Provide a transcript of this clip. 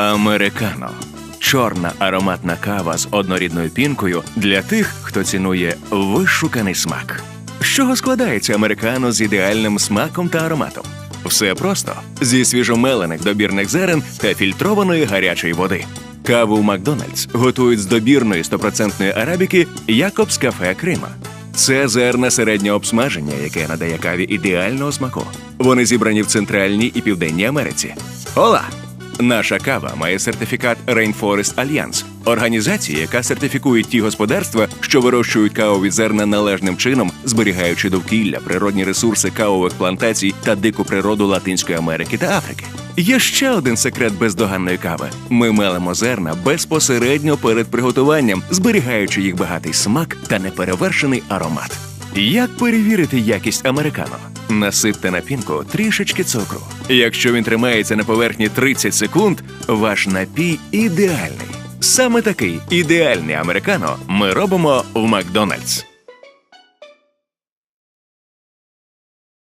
Американо. Чорна ароматна кава з однорідною пінкою для тих, хто цінує вишуканий смак. З чого складається американо з ідеальним смаком та ароматом? Все просто зі свіжомелених добірних зерен та фільтрованої гарячої води. Каву Макдональдс готують з добірної 100% арабіки Якобс Кафе Крима. Це зерна середнього обсмаження, яке надає каві ідеального смаку. Вони зібрані в Центральній і Південній Америці. Ола! Наша кава має сертифікат Rainforest Alliance, організації, яка сертифікує ті господарства, що вирощують кавові зерна належним чином, зберігаючи довкілля, природні ресурси кавових плантацій та дику природу Латинської Америки та Африки. Є ще один секрет бездоганної кави: ми мелимо зерна безпосередньо перед приготуванням, зберігаючи їх багатий смак та неперевершений аромат. Як перевірити якість американо? Насипте на пінку трішечки цукру. Якщо він тримається на поверхні 30 секунд, ваш напій ідеальний. Саме такий ідеальний американо ми робимо в Макдональдс.